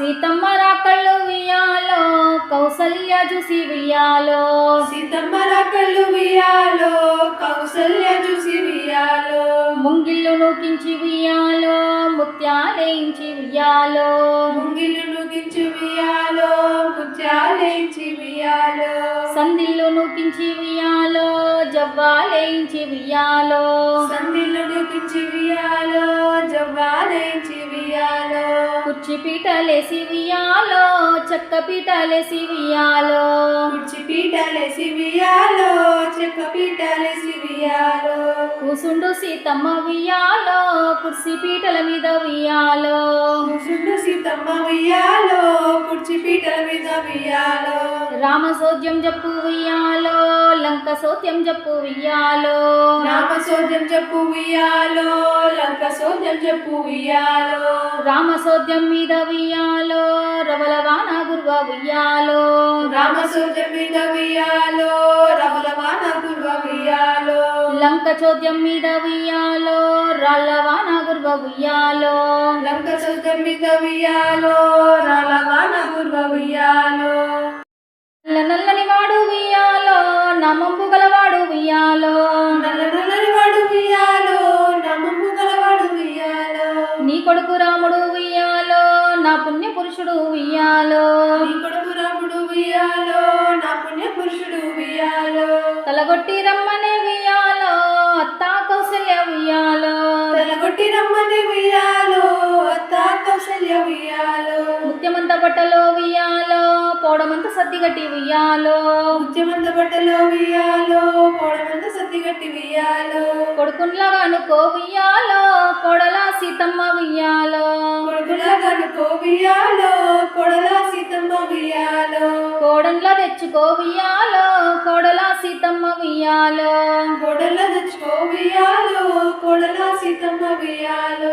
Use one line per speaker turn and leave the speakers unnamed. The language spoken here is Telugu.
సీతమ్మ రాకళ్ళు వియాలో కౌసల్య చూసి వియాలో
సీతమ్మ రకలు వియాలో కౌసల్య చూసి వియాలో
ముంగిళ్ళు నూకించి వియాలో ముత్యాలేయించి వియాలో
ముంగిలు నుగించి వియాలో ముత్యాలేంచి వియాలో
సందిళ్ళు నూకించి వియాలో జవ్వాలేయించి వియాలో
సందిలు నుగించి వియాలో జవ్వాలేంచి వియాలో
కుర్చీ పీటలేసి వియాలో చెక్క పీటలేసి వియాలో
కుర్చీ పీటలేసి వియాలో చెక్క పీటలేసి వియాలో
కూసుండు సీతమ్మ వియాలో కుర్చీ పీటల మీద వియాలో
కూసుండు సీతమ్మ వియాలో కుర్చీ పీటల మీద వియాలో
రామ సోద్యం జప్పు వియాలో లంక సోత్యం జప్పు వియాలో
రామ సోద్యం చెప్పు వియాలో లంక సోద్యం చెప్పు వియాలో
రామ సోద్యం మీద వియాలో రవల వాన గుర్వ వియాలో
రామ సోద్యం మీద వియాలో రవల వాన గుర్వ వియాలో
లంక చోద్యం మీద వియాలో రాళ్ళ వాన గుర్వ వియాలో
లంక సోద్యం మీద వియాలో రాల వాన గుర్వ
నల్ల నల్లని వాడు వియాలో నమ్మంబు నీ కొడుకు రాముడు వియాలో నా పుణ్య పురుషుడు వియాలో
నీ కొడుకు రాముడు వియాలో నా పుణ్య పురుషుడు వియాలో
తలగొట్టి రమ్మనే వియాలో అత్తా కౌశల్య వియాలో
తెలగొట్టి రమ్మని వియాలో అత్త కౌశల్య వియాలో
ముత్యమంత బట్టలో వియాలో పౌడమంత సద్దిగట్టి వియాలో
ముత్యమంత బట్టలో వియాలో పొడమంత సత్తిగట్టి వియాలో
కొడుకున్లాగా అనుకో కొడల సీతమ్మ వియాలో
కొడుకులా వియాలో కొడల సీతమ్మ వియాలో
కోడంలా తెచ్చుకో వియాలో కొడల సీతమ్మ వియాలో
కొడల తెచ్చుకో వియాలో కొడల సీతమ్మ వియాలో